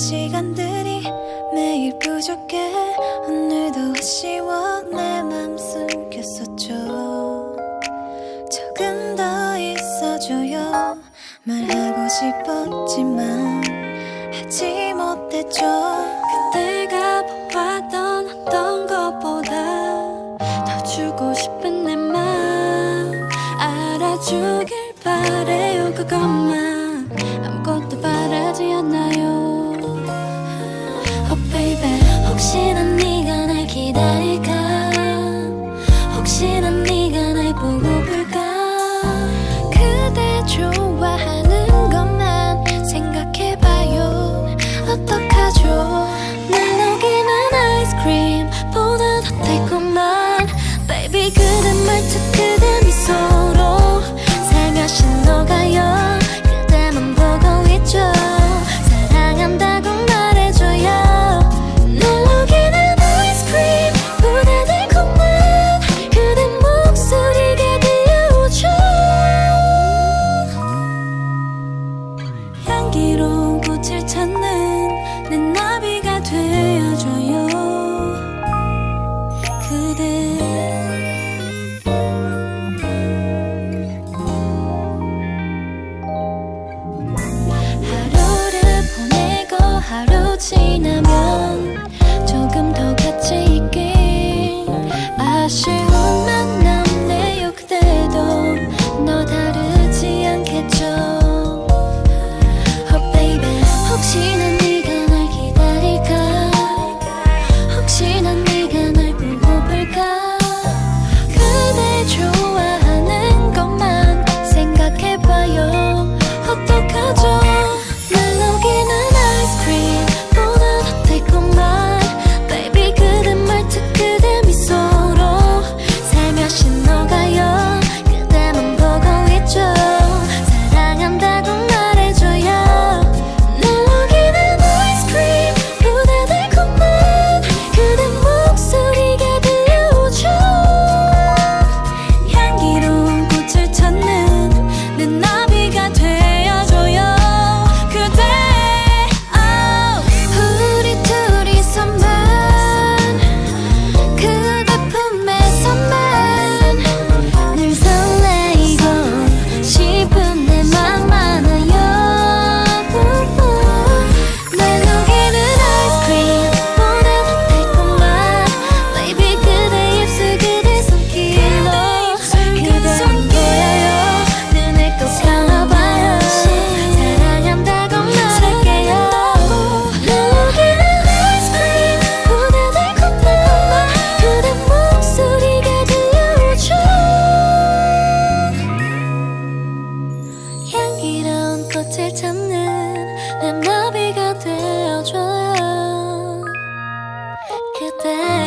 시간들이 매일 부족해. 오늘도 아쉬워. 내 맘 숨겼었죠. 조금 더 있어줘요. 말하고 싶었지만 있죠. 그때가 보았던 어떤 것보다 더 주고 싶은 내 맘 알아주길 바래요 그것만. 되어줘요. 그대 하루를 보내고 하루 지나면 조금 더 같이 있길 아쉬워 꽃을 찾는 내 나비가 되어줘요. 그대